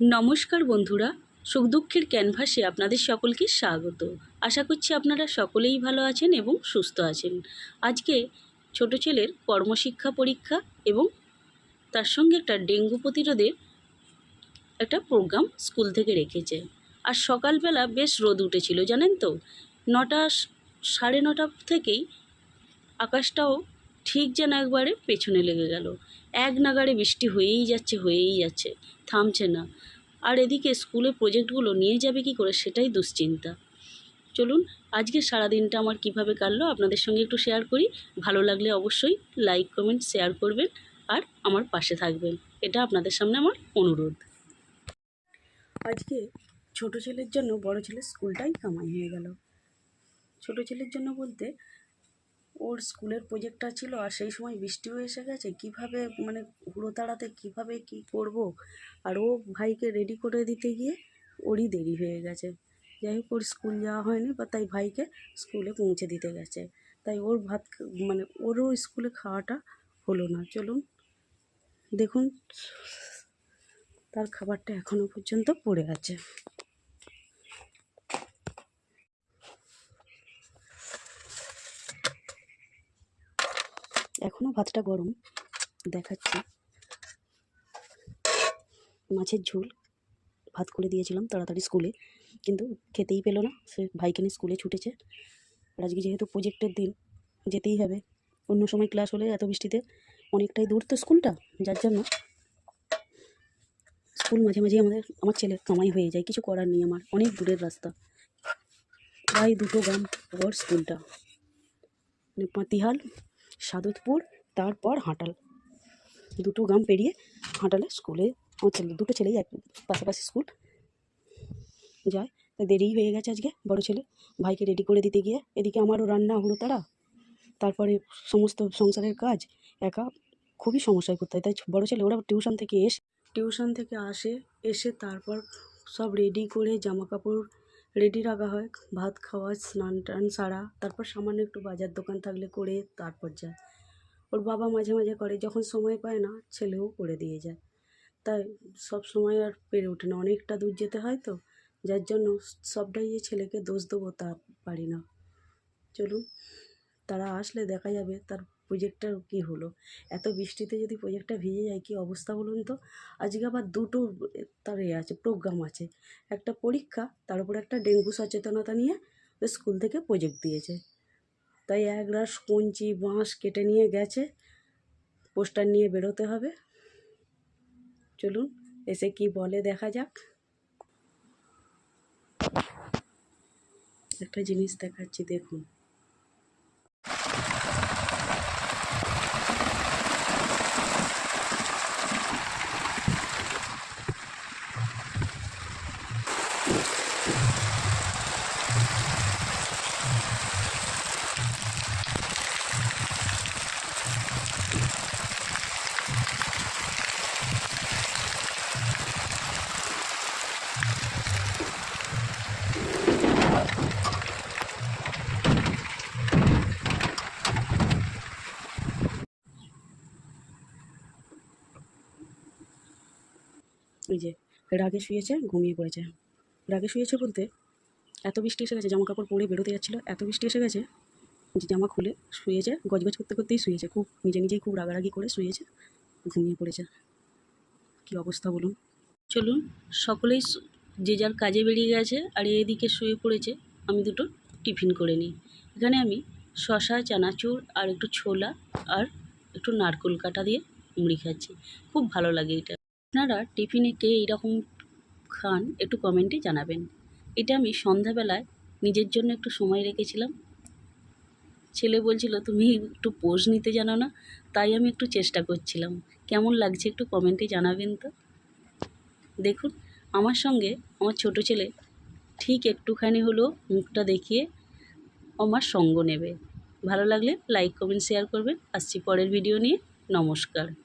নমস্কার বন্ধুরা, সুখ দুঃখের ক্যানভাসে আপনাদের সকলকে স্বাগত। আশা করছি আপনারা সকলেই ভালো আছেন এবং সুস্থ আছেন। আজকে ছোট ছেলের কর্মশিক্ষা পরীক্ষা এবং তার সঙ্গে একটা ডেঙ্গু প্রতিরোধের একটা প্রোগ্রাম স্কুল থেকে রেখেছে। আর সকালবেলা বেশ রোদ উঠেছিল, জানেন তো? নটা সাড়ে নটা থেকেই আকাশটাও ঠিক যেন একবারে পেছনে লেগে গেল। এক নাগাড়ে বৃষ্টি হয়েই যাচ্ছে হয়েই যাচ্ছে, থামছে না। আর এদিকে স্কুলে প্রজেক্টগুলো নিয়ে যাবে কি করে সেটাই দুশ্চিন্তা। চলুন, আজকে সারাদিনটা আমার কীভাবে কাটলো আপনাদের সঙ্গে একটু শেয়ার করি। ভালো লাগলে অবশ্যই লাইক কমেন্ট শেয়ার করবেন আর আমার পাশে থাকবেন। এটা আপনাদের সামনে আমার অনুরোধ। আজকে ছোট ছেলের জন্য বড় ছেলের স্কুলটাই কামাই হয়ে গেল। ছোট ছেলের জন্য বলতে ওর স্কুলের প্রজেক্টটা ছিল আর সেই সময় বৃষ্টিও এসে গেছে, কীভাবে মানে হুড়ো তাড়াতে কীভাবে কী করব? আর ও ভাইকে রেডি করে দিতে গিয়ে ওরই দেরি হয়ে গেছে। যাই হোক, ওর স্কুল যাওয়া হয়নি বা তাই ভাইকে স্কুলে পৌঁছে দিতে গেছে। তাই ওর ভাত মানে ওরও স্কুলে খাওয়াটা হলো না। চলুন, দেখুন, তার খাবারটা এখনও পর্যন্ত পড়ে আছে। এখনও ভাতটা গরম। দেখাচ্ছি। মাছের ঝোল। ভাত করে দিয়েছিলাম তাড়াতাড়ি স্কুলে। কিন্তু খেতেই পেল না। সে ভাইকে নিয়ে স্কুলে ছুটেছে। আর আজকে যেহেতু প্রজেক্টের দিন, যেতেই হবে। অন্য সময় ক্লাস হলে এত বৃষ্টিতে অনেকটাই দূর তো স্কুলটা, যার জন্য স্কুল মাঝে মাঝে আমাদের, আমার ছেলের কামাই হয়ে যায়। কিছু করার নেই আমার। অনেক দূরের রাস্তা। প্রায় দুটো গ্রাম পর স্কুলটা। মানে পাতিহাল সাদতপুর, তারপর হাঁটাল। দুটো গ্রাম পেরিয়ে হাঁটালে স্কুলে আমার ছেলে, দুটো ছেলেই এক পাশাপাশি স্কুল যায়। তা দেরিই হয়ে গেছে আজকে বড় ছেলে। ভাইকে রেডি করে দিতে গিয়ে এদিকে আমারও রান্না হলো তারা। তারপরে সমস্ত সংসারের কাজ একা, খুবই সমস্যায় করতে হয়। তাই বড়ো ছেলে, ওরা টিউশন থেকে এসে, টিউশন থেকে আসে, এসে তারপর সব রেডি করে জামা কাপড় রেডি রাখা হয়, ভাত খাওয়া, স্নান টান সারা, তারপর সামান্য একটু বাজার দোকান থাকলে করে তারপর যায়। ওর বাবা মাঝে মাঝে করে, যখন সময় পায় না, ছেলেও করে দিয়ে যায়। তাই সব সময় আর পেরে ওঠে না, অনেকটা দূর যেতে হয় তো, যার জন্য সবটাই যে ছেলেকে দোষ দেবো তা পারি না। চলুন, তারা আসলে দেখা যাবে, তার প্রজেক্টটার কী হলো? এত বৃষ্টিতে যদি প্রোজেক্টটা ভিজে যায়, কী অবস্থা বলুন তো? আজকে আবার দুটো তার এ আছে প্রোগ্রাম আছে। একটা পরীক্ষা, তার উপর একটা ডেঙ্গু সচেতনতা নিয়ে স্কুল থেকে প্রোজেক্ট দিয়েছে। তাই এক রাস কঞ্চি, বাঁশ কেটে নিয়ে গেছে। পোস্টার নিয়ে বেরোতে হবে। চলুন, এসে কি বলে দেখা যাক। একটা জিনিস দেখাচ্ছি, দেখুন। এই যে, রাগে শুয়েছে, ঘুমিয়ে পড়েছে। রাগে শুয়েছে বলতে এত বৃষ্টি এসে গেছে জামা কাপড় পরে বেরোতে যাচ্ছিল, এত বৃষ্টি এসে গেছে যে জামা খুলে শুয়েছে, গজগজ করতে করতেই শুয়েছে, খুব নিজে নিজেই খুব রাগারাগি করে শুয়েছে, ঘুমিয়ে পড়েছে। কী অবস্থা বলুন? চলুন, সকলেই যে যার কাজে বেরিয়ে গেছে আর এদিকে শুয়ে পড়েছে, আমি দুটো টিফিন করে নিই। এখানে আমি শশা, চানাচুর আর একটু ছোলা আর একটু নারকোল কাটা দিয়ে মুড়ি খাচ্ছি। খুব ভালো লাগে এটা। আপনারা টিফিনে কে এইরকম খান, একটু কমেন্টে জানাবেন। এটা আমি সন্ধ্যাবেলায় নিজের জন্য একটু সময় রেখেছিলাম। ছেলে বলছিল, তুমি একটু পোজ নিতে জানো না? তাই আমি একটু চেষ্টা করছিলাম। কেমন লাগছে একটু কমেন্টে জানাবেন তো? দেখুন, আমার সঙ্গে আমার ছোট ছেলে ঠিক একটুখানি হলেও মুখটা দেখিয়ে আমার সঙ্গ নেবে। ভালো লাগলে লাইক কমেন্ট শেয়ার করবেন। আসছি পরের ভিডিও নিয়ে। নমস্কার।